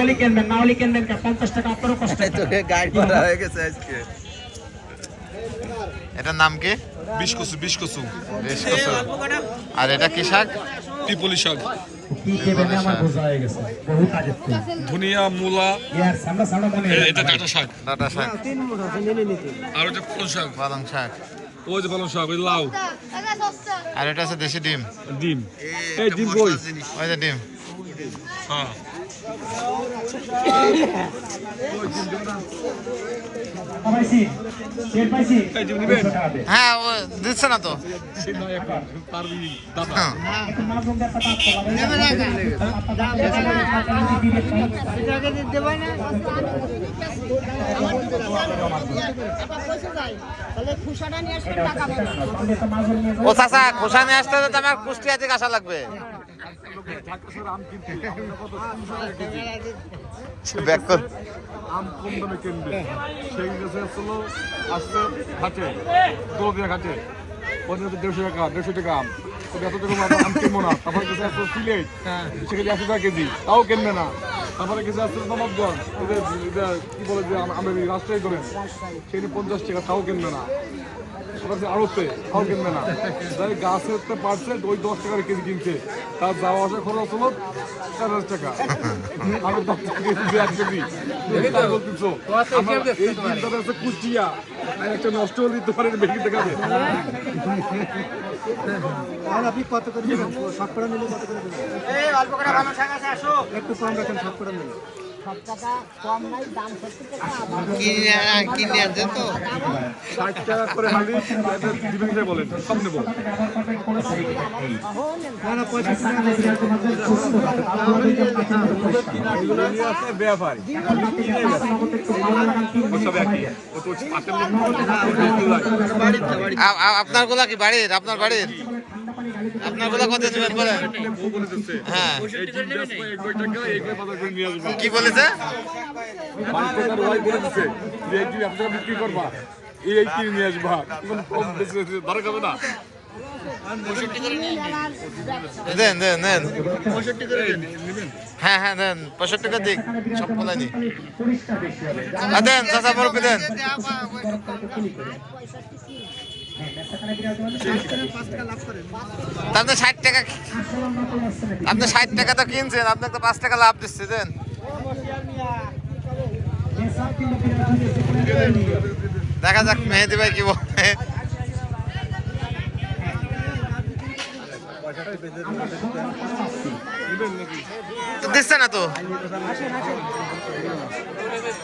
হলে কিনবেন না হলে কিনবেন কে? পঞ্চাশ টাকা আপনারও কষ্ট তোকে গাইড করা হয়ে গেছে আজকে। এটার নাম কি? বিশ কচু বিশ কচু বেশ কচু। আর এটা কি শাক? পিপলি শাক। কি দেবেন আমার বোঝা গেছে। বহু কাজের তো। ধনিয়া মূলা। এটা ডাটা শাক। ডাটা শাক। আর ওটা পালং শাক। পালং শাক। ওই যে পালং শাক ওই লাউ। আর এটা আছে দেশি ডিম। ডিম। এই ডিম ওই যে ডিম। হ্যাঁ। পাইছি শের পাইছি এই যে নিবেন? 200 টাকা দে। হ্যাঁ ও দিচ্ছে না তো হ্যাঁ। ও চাচা, খোসা নিয়ে আসতে আমার কুষ্টিয়া থেকে আসা লাগবে আম কম কিনবে সেই আসছে ওদের দেড়শো টাকা দেড়শো টাকা আম কিনবো না তারপরে টাকা কেজি তাও কিনবে না তারপরে গেছে আসলো নবাবগঞ্জ কি বলে যে আম- আমের রাষ্ট্রই করেন সেখানে পঞ্চাশ টাকা তাও কিনবে না ওটা আড়তে তাও কিনবে না। যাই গাছের তো পারছে ওই দশ টাকার কেজি কিনছে। তার যাওয়া আসা খরচ হলো চার হাজার টাকা। আমি দশ টাকা কেজি এক কেজি। বলতেছো এই চিন্তাটা হচ্ছে কুষ্টিয়া। আর একটা নষ্ট হলে দিতে পারেন বেশি দেখাবে আর আপনি কত করে শতকরা নিলে কত করে একটু কম রাখেন শতকরা নিলে কিনে তো। ষাট টাকা করে হালি দিবেন যে বলেন সব নেব। ব্যাপারী আপনারগুলা কি বাড়ির? আপনার বাড়ির? আপনার হ্যাঁ। কি বলেছে? এই নিয়ে হ্যাঁ হ্যাঁ দেন। পঁয়ষট্টি দিক দেন দেন। তা আপনি ষাট টাকা আপনি ষাট টাকা তো কিনছেন আপনাকে তো পাঁচ টাকা লাভ দিচ্ছে, দেন। দেখা যাক মেহেদি ভাই কি বলে। দিচ্ছে না তো?